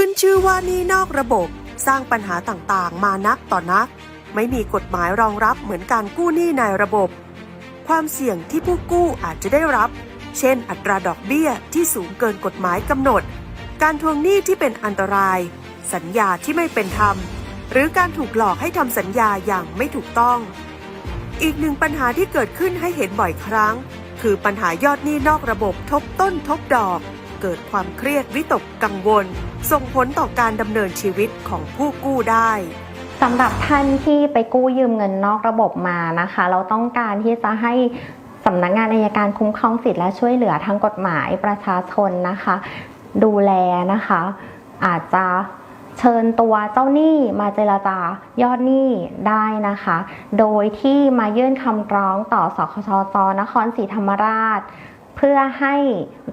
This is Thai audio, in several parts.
ขึ้นชื่อว่านี้นอกระบบสร้างปัญหาต่างๆ มานักต่อนัก ไม่มีกฎหมายรองรับเหมือนการกู้หนี้ในระบบ ความเสี่ยงที่ผู้กู้อาจจะได้รับ เช่น อัตราดอกเบี้ยที่สูงเกินกฎหมายกำหนด การทวงหนี้ที่เป็นอันตราย สัญญาที่ไม่เป็นธรรม หรือการถูกหลอกให้ทำสัญญาอย่างไม่ถูกต้อง อีกหนึ่งปัญหาที่เกิดขึ้นให้เห็นบ่อยครั้ง คือปัญหายอดหนี้นอกระบบทบต้นทบดอก เกิดความเครียดวิตกกังวล ส่งผลต่อการดำเนินชีวิตของผู้กู้ได้สำหรับท่านที่ไปกู้ยืมเงินนอกระบบมานะคะ เราต้องการที่จะให้สำนักงานอายการคุ้มครองสิทธิและช่วยเหลือทางกฎหมายประชาชนนะคะ ดูแลนะคะ อาจจะเชิญตัวเจ้าหนี้มาเจรจายอดหนี้ได้นะคะ โดยที่มายื่นคำร้องต่อสคชจนครศรีธรรมราช เพื่อให้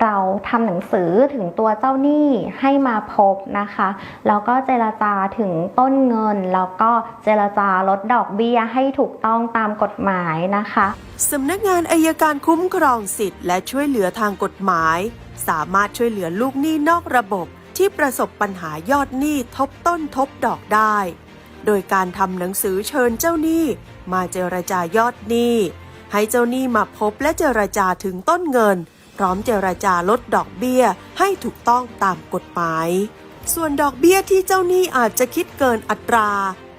เราทำหนังสือถึงตัวเจ้าหนี้ให้มาพบนะคะ แล้วก็เจรจาถึงต้นเงิน แล้วก็เจรจาลดดอกเบี้ยให้ถูกต้องตามกฎหมายนะคะสำนักงานอายการคุ้มครองสิทธิ์และช่วยเหลือทางกฎหมาย สามารถช่วยเหลือลูกหนี้นอกระบบที่ประสบปัญหายอดหนี้ทบต้นทบดอกได้ โดยการทำหนังสือเชิญเจ้าหนี้มาเจรจายอดหนี้ ให้เจ้าหนี้มาพบและเจรจาถึงต้นเงิน พร้อมเจรจาลดดอกเบี้ยให้ถูกต้องตามกฎหมาย ส่วนดอกเบี้ยที่เจ้าหนี้อาจจะคิดเกินอัตรา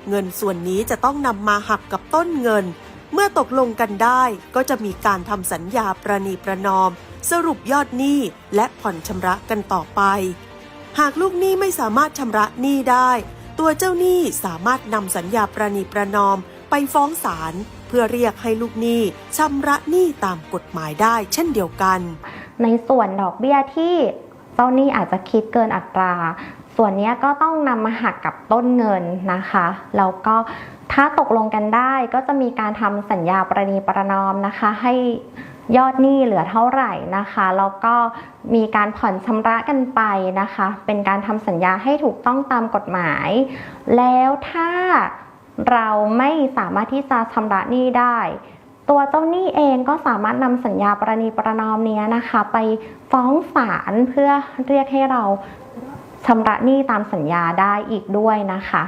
เงินส่วนนี้จะต้องนำมาหักกับต้นเงิน เมื่อตกลงกันได้ก็จะมีการทำสัญญาประนีประนอม สรุปยอดหนี้และผ่อนชำระกันต่อไป หากลูกหนี้ไม่สามารถชำระหนี้ได้ ตัวเจ้าหนี้สามารถนำสัญญาประนีประนอมไปฟ้องศาล เพื่อเรียกให้ลูกหนี้ชำระหนี้ตามกฎหมายได้เช่นเดียวกัน ในส่วนดอกเบี้ยที่เจ้าหนี้อาจจะคิดเกินอัตรา ส่วนนี้ก็ต้องนำมาหักกับต้นเงินนะคะแล้วก็ถ้าตกลงกันได้ก็จะมีการทำสัญญาประนีประนอมนะคะ ให้ยอดหนี้เหลือเท่าไหร่นะคะแล้วก็มีการผ่อนชำระกันไปนะคะ เป็นการทำสัญญาให้ถูกต้องตามกฎหมาย แล้วถ้า เราไม่สามารถที่จะชำระหนี้ได้ ตัวเจ้าหนี้เองก็สามารถนำสัญญาประนีประนอมนี้นะคะ ไปฟ้องศาลเพื่อเรียกให้เราชำระหนี้ตามสัญญาได้อีกด้วยนะคะ